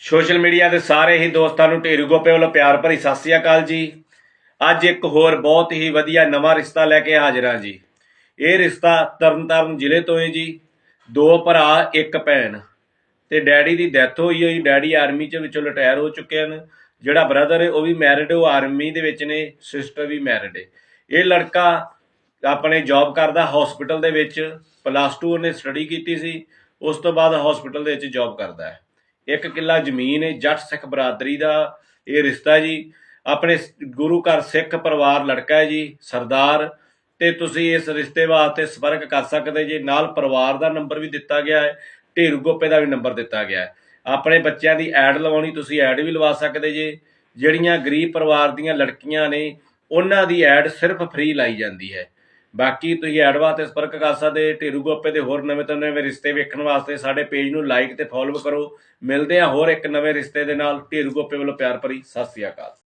Social media ਦੇ ਸਾਰੇ ਹੀ ਦੋਸਤਾਂ ਨੂੰ ਢੇਰੂ ਗੋਪੇ ਵੱਲੋਂ ਪਿਆਰ ਭਰੀ ਸਤਿ ਸ੍ਰੀ ਅਕਾਲ ਜੀ। ਅੱਜ ਇੱਕ ਹੋਰ ਬਹੁਤ ਹੀ ਵਧੀਆ ਨਵਾਂ ਰਿਸ਼ਤਾ ਲੈ ਕੇ ਹਾਜ਼ਰ ਹਾਂ ਜੀ। ਇਹ ਰਿਸ਼ਤਾ ਤਰਨਤਾਰਨ ਜ਼ਿਲ੍ਹੇ ਤੋਂ ਹੈ ਜੀ। ਦੋ ਭਰਾ, ਇੱਕ ਭੈਣ ਤੇ ਡੈਡੀ ਦੀ ਡੈਥ ਹੋਈ ਹੋਈ, ਡੈਡੀ ਆਰਮੀ ਚ ਵਿੱਚੋਂ ਰਿਟਾਇਰ ਹੋ ਚੁੱਕੇ ਹਨ। ਜਿਹੜਾ ਬ੍ਰਦਰ ਹੈ, ਉਹ ਵੀ ਮੈਰਿਡ ਉਹ ਆਰਮੀ ਦੇ ਵਿੱਚ ਨੇ, ਸਿਸਟਰ ਵੀ ਮੈਰਿਡ ਹੈ। ਇਹ ਲੜਕਾ ਆਪਣੇ ਜੌਬ ਕਰਦਾ ਹਸਪੀਟਲ ਦੇ ਵਿੱਚ, ਪਲੱਸ 2 ਉਹਨੇ ਸਟੱਡੀ ਕੀਤੀ ਸੀ, ਉਸ ਤੋਂ ਬਾਅਦ ਹਸਪੀਟਲ ਦੇ ਵਿੱਚ ਜੌਬ ਕਰਦਾ ਹੈ। ਇੱਕ ਕਿੱਲਾ ਜ਼ਮੀਨ ਹੈ, ਜੱਟ ਸਿੱਖ ਬਰਾਦਰੀ ਦਾ ਇਹ ਰਿਸ਼ਤਾ ਜੀ। ਆਪਣੇ ਗੁਰੂ ਘਰ ਸਿੱਖ ਪਰਿਵਾਰ ਲੜਕਾ ਹੈ ਜੀ, ਸਰਦਾਰ। ਤੇ ਤੁਸੀਂ ਇਸ ਰਿਸ਼ਤੇ ਵਾਸਤੇ ਸੰਪਰਕ ਕਰ ਸਕਦੇ ਜੇ। ਨਾਲ ਪਰਿਵਾਰ ਦਾ ਨੰਬਰ ਵੀ ਦਿੱਤਾ ਗਿਆ ਹੈ, ਢੇਰੂ ਗੋਪੇ ਦਾ ਵੀ ਨੰਬਰ ਦਿੱਤਾ ਗਿਆ ਹੈ। ਆਪਣੇ ਬੱਚਿਆਂ ਦੀ ਐਡ ਲਵਾਉਣੀ, ਤੁਸੀਂ ਐਡ ਵੀ ਲਵਾ ਸਕਦੇ ਜੇ। ਜਿਹੜੀਆਂ ਗਰੀਬ ਪਰਿਵਾਰ ਦੀਆਂ ਲੜਕੀਆਂ ਨੇ, ਉਹਨਾਂ ਦੀ ਐਡ ਸਿਰਫ ਫ੍ਰੀ ਲਾਈ ਜਾਂਦੀ ਹੈ। ਬਾਕੀ ਤੁਸੀਂ ਐਡਵਾ ਵਾਸਤੇ ਸੰਪਰਕ ਕਰ ਸਕਦੇ ਢੇਰੂ ਗੋਪੇ ਦੇ ਹੋਰ ਨਵੇਂ ਤੋਂ ਨਵੇਂ ਰਿਸ਼ਤੇ ਵੇਖਣ ਵਾਸਤੇ ਸਾਡੇ ਪੇਜ ਨੂੰ ਲਾਈਕ ਤੇ ਫੋਲੋ ਕਰੋ। ਮਿਲਦੇ ਆ ਹੋਰ ਇੱਕ ਨਵੇਂ ਰਿਸ਼ਤੇ ਦੇ ਨਾਲ। ਢੇਰੂ ਗੋਪੇ ਵੱਲੋਂ ਪਿਆਰ ਭਰੀ। ਸਤਿ ਸ੍ਰੀ ਅਕਾਲ।